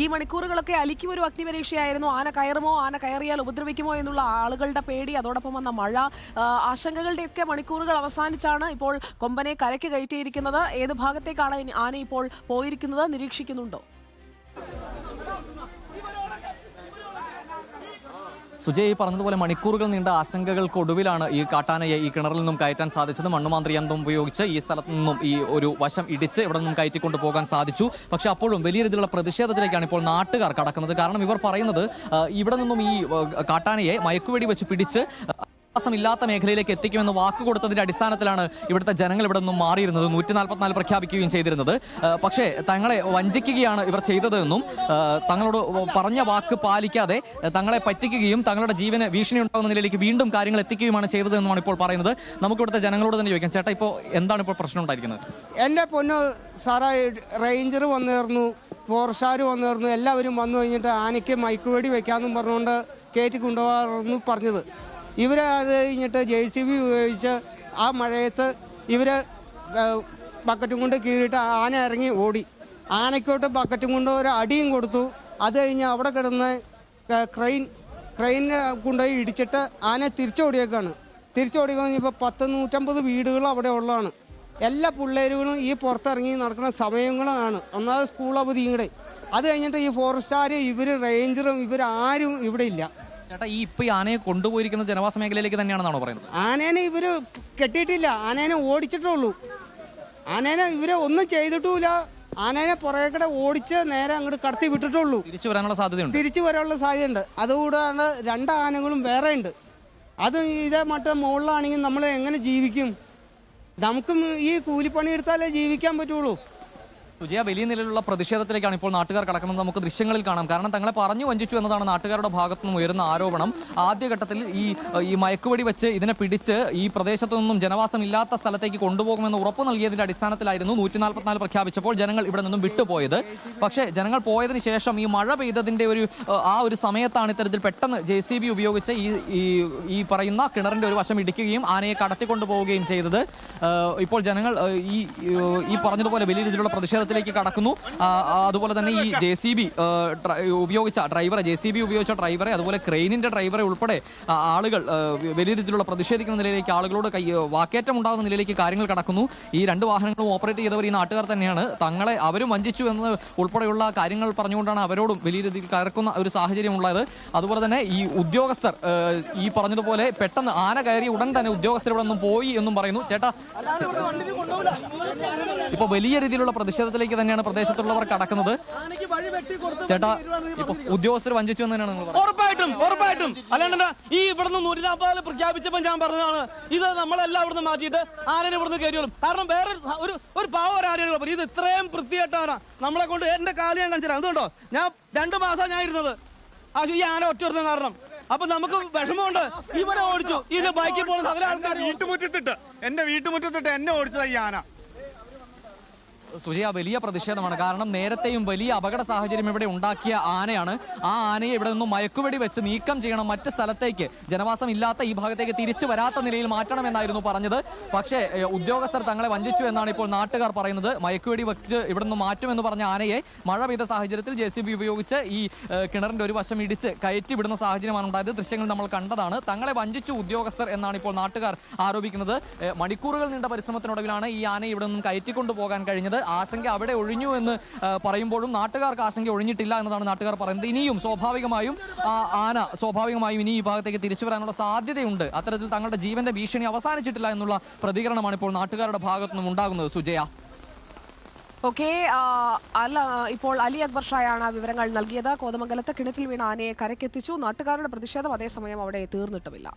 ഈ മണിക്കൂറുകളൊക്കെ അലിക്കും ഒരു അഗ്നിപരീക്ഷയായിരുന്നു. ആന കയറുമോ? ആന കയറിയാൽ ഉപദ്രവിക്കുമോ എന്നുള്ള ആളുകളുടെ പേടി അതോടൊപ്പം വന്ന മഴ ആശങ്കകളുടെയൊക്കെ മണിക്കൂറുകൾ അവസാനിച്ചാണ് ഇപ്പോൾ കൊമ്പനെ കരയ്ക്ക് കയറ്റിയിരിക്കുന്നത്. ഏത് ഭാഗത്തേക്കാണ് ആന ഇപ്പോൾ പോയിരിക്കുന്നത്? നിരീക്ഷിക്കുന്നുണ്ടോ? സുജയ് ഈ പറഞ്ഞതുപോലെ മണിക്കൂറുകൾ നീണ്ട ആശങ്കകൾക്കൊടുവിലാണ് ഈ കാട്ടാനയെ ഈ കിണറിൽ നിന്നും കയറ്റാൻ സാധിച്ചത്. മണ്ണുമാന്ത്രി യന്ത്രം ഉപയോഗിച്ച് ഈ സ്ഥലത്ത് നിന്നും ഈ ഒരു വശം ഇടിച്ച് ഇവിടെ നിന്നും കയറ്റിക്കൊണ്ട് പോകാൻ സാധിച്ചു. പക്ഷെ അപ്പോഴും വലിയ രീതിയിലുള്ള പ്രതിഷേധത്തിലേക്കാണ് ഇപ്പോൾ നാട്ടുകാർ കടക്കുന്നത്. കാരണം ഇവർ പറയുന്നത് ഇവിടെ നിന്നും ഈ കാട്ടാനയെ മയക്കുവെടി വെച്ച് പിടിച്ച് ഇല്ലാത്ത മേഖലയിലേക്ക് എത്തിക്കുമെന്ന് വാക്ക് കൊടുത്തതിന്റെ അടിസ്ഥാനത്തിലാണ് ഇവിടുത്തെ ജനങ്ങൾ ഇവിടെ നിന്നും മാറിയിരുന്നത്. നൂറ്റി നാൽപ്പത്തിനാല് പ്രഖ്യാപിക്കുകയും ചെയ്തിരുന്നത്. പക്ഷേ തങ്ങളെ വഞ്ചിക്കുകയാണ് ഇവർ ചെയ്തതെന്നും തങ്ങളോട് പറഞ്ഞ വാക്ക് പാലിക്കാതെ തങ്ങളെ പറ്റിക്കുകയും തങ്ങളുടെ ജീവന് ഭീഷണി ഉണ്ടാകുന്ന നിലയിലേക്ക് വീണ്ടും കാര്യങ്ങൾ എത്തിക്കുകയുമാണ് ചെയ്തതെന്നുമാണ് ഇപ്പോൾ പറയുന്നത്. നമുക്ക് ഇവിടുത്തെ ജനങ്ങളോട് തന്നെ ചോദിക്കാം. ചേട്ടാ ഇപ്പോൾ എന്താണ് ഇപ്പോൾ പ്രശ്നം ഉണ്ടായിരിക്കുന്നത്? എന്റെ പൊന്ന് സാറേ റേഞ്ചർ വന്നിരുന്നു ഫോറസ്റ്റുകാർ വന്നിരുന്നു എല്ലാവരും വന്നു കഴിഞ്ഞിട്ട് ആനയ്ക്ക് മയക്കുവേടി വെക്കാമെന്നും പറഞ്ഞുകൊണ്ട് കയറ്റി കൊണ്ടുപോകാറെന്ന് പറഞ്ഞത്. ഇവർ അത് കഴിഞ്ഞിട്ട് ജെ സി ബി ഉപയോഗിച്ച് ആ മഴയത്ത് ഇവർ ബക്കറ്റും കൊണ്ട് കീറിയിട്ട് ആന ഇറങ്ങി ഓടി. ആനയ്ക്കോട്ട് ബക്കറ്റും കൊണ്ട് ഒരു അടിയും കൊടുത്തു. അത് കഴിഞ്ഞ് അവിടെ കിടന്ന് ക്രെയിൻ ക്രെയിൻ കൊണ്ടുപോയി ഇടിച്ചിട്ട് ആന തിരിച്ചോടിയേക്കാണ്. തിരിച്ചോടി കഴിഞ്ഞപ്പോൾ പത്ത് നൂറ്റമ്പത് വീടുകൾ അവിടെ ഉള്ളതാണ്. എല്ലാ പിള്ളേരുകളും ഈ പുറത്തിറങ്ങി നടക്കുന്ന സമയങ്ങളാണ്. ഒന്നാമത് സ്കൂൾ അവധിയും കൂടെ. അത് കഴിഞ്ഞിട്ട് ഈ ഫോറസ്റ്റുകാരും ഇവർ റേഞ്ചറും ഇവരാരും ഇവിടെ ഇല്ല. ചേട്ടാ ഈ ഇപ്പൊ ഈ ആനയെ കൊണ്ടുപോയിരിക്കുന്ന ജനവാസ മേഖലയിലേക്ക് തന്നെയാണെന്നാണോ പറയുന്നത്? ആനേനെ ഇവർ കെട്ടിയിട്ടില്ല. ആനേനെ ഓടിച്ചിട്ടേ ഉള്ളൂ ആനേനെ ഇവരെ ഒന്നും ചെയ്തിട്ടില്ല ആനേനെ പുറകെ കൂടെ ഓടിച്ച് നേരെ അങ്ങോട്ട് കടത്തി വിട്ടിട്ടുള്ളൂ. തിരിച്ചു വരാനുള്ള സാധ്യതയുണ്ട്. തിരിച്ചു വരാനുള്ള സാധ്യതയുണ്ട്. അതുകൂടാണ് രണ്ട് ആനകളും വേറെ ഉണ്ട്. അത് ഇതേ മറ്റേ മുകളിലാണെങ്കിൽ നമ്മൾ എങ്ങനെ ജീവിക്കും? നമുക്കും ഈ കൂലിപ്പണി എടുത്താലേ ജീവിക്കാൻ പറ്റുള്ളൂ. സുജയ വലിയ നിലയിലുള്ള പ്രതിഷേധത്തിലേക്കാണ് ഇപ്പോൾ നാട്ടുകാർ കടക്കുന്നത്. നമുക്ക് ദൃശ്യങ്ങളിൽ കാണാം. കാരണം തങ്ങളെ പറഞ്ഞു വഞ്ചിച്ചു എന്നതാണ് നാട്ടുകാരുടെ ഭാഗത്തു ഉയരുന്ന ആരോപണം. ആദ്യഘട്ടത്തിൽ ഈ ഈ മയക്കുവടി വെച്ച് ഇതിനെ പിടിച്ച് ഈ പ്രദേശത്തു നിന്നും ജനവാസം ഇല്ലാത്ത സ്ഥലത്തേക്ക് കൊണ്ടുപോകുമെന്ന് ഉറപ്പ് നൽകിയതിന്റെ അടിസ്ഥാനത്തിലായിരുന്നു നൂറ്റി നാൽപ്പത്തിനാല് പ്രഖ്യാപിച്ചപ്പോൾ ജനങ്ങൾ ഇവിടെ നിന്നും വിട്ടുപോയത്. പക്ഷേ ജനങ്ങൾ പോയതിനു ശേഷം ഈ മഴ പെയ്തതിന്റെ ഒരു ആ ഒരു സമയത്താണ് ഇത്തരത്തിൽ പെട്ടെന്ന് ജെ ഉപയോഗിച്ച് ഈ ഈ പറയുന്ന കിണറിന്റെ ഒരു വശം ഇടിക്കുകയും ആനയെ കടത്തിക്കൊണ്ടുപോവുകയും ചെയ്തത്. ഇപ്പോൾ ജനങ്ങൾ ഈ ഈ പറഞ്ഞതുപോലെ വലിയ രീതിയിലുള്ള പ്രതിഷേധത്തിലേക്ക് കടക്കുന്നു. അതുപോലെ തന്നെ ഈ ജെ സി ബി ഉപയോഗിച്ച ഡ്രൈവറെ ജെ സി ബി ഉപയോഗിച്ച ഡ്രൈവറെ അതുപോലെ ക്രെയിനിന്റെ ഡ്രൈവറെ ഉൾപ്പെടെ ആളുകൾ വലിയ രീതിയിലുള്ള പ്രതിഷേധിക്കുന്ന നിലയിലേക്ക് ആളുകളോട് കൈ വാക്കേറ്റം ഉണ്ടാകുന്ന നിലയിലേക്ക് കാര്യങ്ങൾ കടക്കുന്നു. ഈ രണ്ട് വാഹനങ്ങളും ഓപ്പറേറ്റ് ചെയ്തവർ ഈ നാട്ടുകാർ തന്നെയാണ്. തങ്ങളെ അവരും വഞ്ചിച്ചു എന്ന് ഉൾപ്പെടെയുള്ള കാര്യങ്ങൾ പറഞ്ഞുകൊണ്ടാണ് അവരോടും വലിയ രീതിയിൽ കയർക്കുന്ന ഒരു സാഹചര്യം ഉള്ളത്. അതുപോലെ തന്നെ ഈ ഉദ്യോഗസ്ഥർ ഈ പറഞ്ഞതുപോലെ പെട്ടെന്ന് ആന കയറി ഉടൻ തന്നെ ഉദ്യോഗസ്ഥർ ഇവിടെ നിന്നും പോയി എന്നും പറയുന്നു. ചേട്ടാ ഇപ്പൊ വലിയ രീതിയിലുള്ള പ്രതിഷേധത്തിലേക്ക് തന്നെയാണ് പ്രദേശത്തുള്ളവർ കടക്കുന്നത്. ചേട്ടാ ഇപ്പൊ ഉദ്യോഗസ്ഥർ വഞ്ചിച്ചു എന്ന് തന്നെയാണ് നിങ്ങൾ ഉറപ്പായിട്ടും ഉറപ്പായിട്ടും. അല്ലാണ്ട് ഈ ഇവിടുന്ന് നൂറ്റി നാൽപ്പത് പ്രഖ്യാപിച്ചപ്പോൾ ഞാൻ പറഞ്ഞതാണ് ഇത് നമ്മളെല്ലാം ഇവിടുന്ന് മാറ്റിയിട്ട് ആരെയും ഇവിടുന്ന് കയറിയോളും കാരണം വേറെ ഒരു- ഒരു പാവ ആനയാണ് ഇത് ഇത്രയും വൃത്തിയായിട്ടാണ് നമ്മളെ കൊണ്ട് എന്റെ കാലം ഞാൻ കാണിച്ചു അതുകൊണ്ടോ? ഞാൻ രണ്ടു മാസം ഞാൻ ഇരുന്നത്. ആ ഈ ആന ഒറ്റ വരുന്ന കാരണം. അപ്പൊ നമുക്ക് വിഷമമുണ്ട്. ഇവരെ ഓടിച്ചു. ഇത് ബൈക്കിൽ പോകുന്ന സകല ആൾക്കാർ വീട്ടുമുറ്റത്തിട്ട് എന്റെ വീട്ടുമുറ്റത്തിട്ട് എന്നെ ഓടിച്ചതാ ഈ ആന. സുജയ വലിയ പ്രതിഷേധമാണ്. കാരണം നേരത്തെയും വലിയ അപകട സാഹചര്യം ഇവിടെ ഉണ്ടാക്കിയ ആനയാണ്. ആ ആനയെ ഇവിടെ നിന്നും മയക്കുവെടി വെച്ച് നീക്കം ചെയ്യണം മറ്റ് സ്ഥലത്തേക്ക്. ജനവാസം ഇല്ലാത്ത ഈ ഭാഗത്തേക്ക് തിരിച്ചു വരാത്ത നിലയിൽ മാറ്റണമെന്നായിരുന്നു പറഞ്ഞത്. പക്ഷേ ഉദ്യോഗസ്ഥർ തങ്ങളെ വഞ്ചിച്ചു എന്നാണ് ഇപ്പോൾ നാട്ടുകാർ പറയുന്നത്. മയക്കുവെടി വെച്ച് ഇവിടെ നിന്ന് മാറ്റുമെന്ന് പറഞ്ഞ ആനയെ മഴ പെയ്ത സാഹചര്യത്തിൽ ജെ ഉപയോഗിച്ച് ഈ കിണറിന്റെ ഒരു വശം ഇടിച്ച് കയറ്റി വിടുന്ന സാഹചര്യമാണ് ഉണ്ടായത്. ദൃശ്യങ്ങൾ നമ്മൾ കണ്ടതാണ്. തങ്ങളെ വഞ്ചിച്ചു ഉദ്യോഗസ്ഥർ എന്നാണ് ഇപ്പോൾ നാട്ടുകാർ ആരോപിക്കുന്നത്. മണിക്കൂറുകൾ നീണ്ട പരിശ്രമത്തിനൊടുവിലാണ് ഈ ആനയെ ഇവിടെ നിന്നും കയറ്റിക്കൊണ്ടു പോകാൻ കഴിഞ്ഞത്. ആശങ്ക അവിടെ ഒഴിഞ്ഞു എന്ന് പറയുമ്പോഴും നാട്ടുകാർക്ക് ആശങ്ക ഒഴിഞ്ഞിട്ടില്ല എന്നതാണ് നാട്ടുകാർ പറയുന്നത്. ഇനിയും സ്വാഭാവികമായും ആന സ്വാഭാവികമായും ഇനി ഈ ഭാഗത്തേക്ക് തിരിച്ചു വരാനുള്ള സാധ്യതയുണ്ട്. അത്തരത്തിൽ തങ്ങളുടെ ജീവന്റെ ഭീഷണി അവസാനിച്ചിട്ടില്ല എന്നുള്ള പ്രതികരണമാണ് ഇപ്പോൾ നാട്ടുകാരുടെ ഭാഗത്തു നിന്നും ഉണ്ടാകുന്നത്. സുജയ. ഓക്കെ അല്ല ഇപ്പോൾ അലി അക്ബർ ഷായാണ് വിവരങ്ങൾ നൽകിയത്. കോതമംഗലത്ത് കിണറ്റിൽ വീണ ആനയെ കരക്കെത്തിച്ചു നാട്ടുകാരുടെ പ്രതിഷേധം അതേസമയം അവിടെ തീർന്നിട്ടുമില്ല.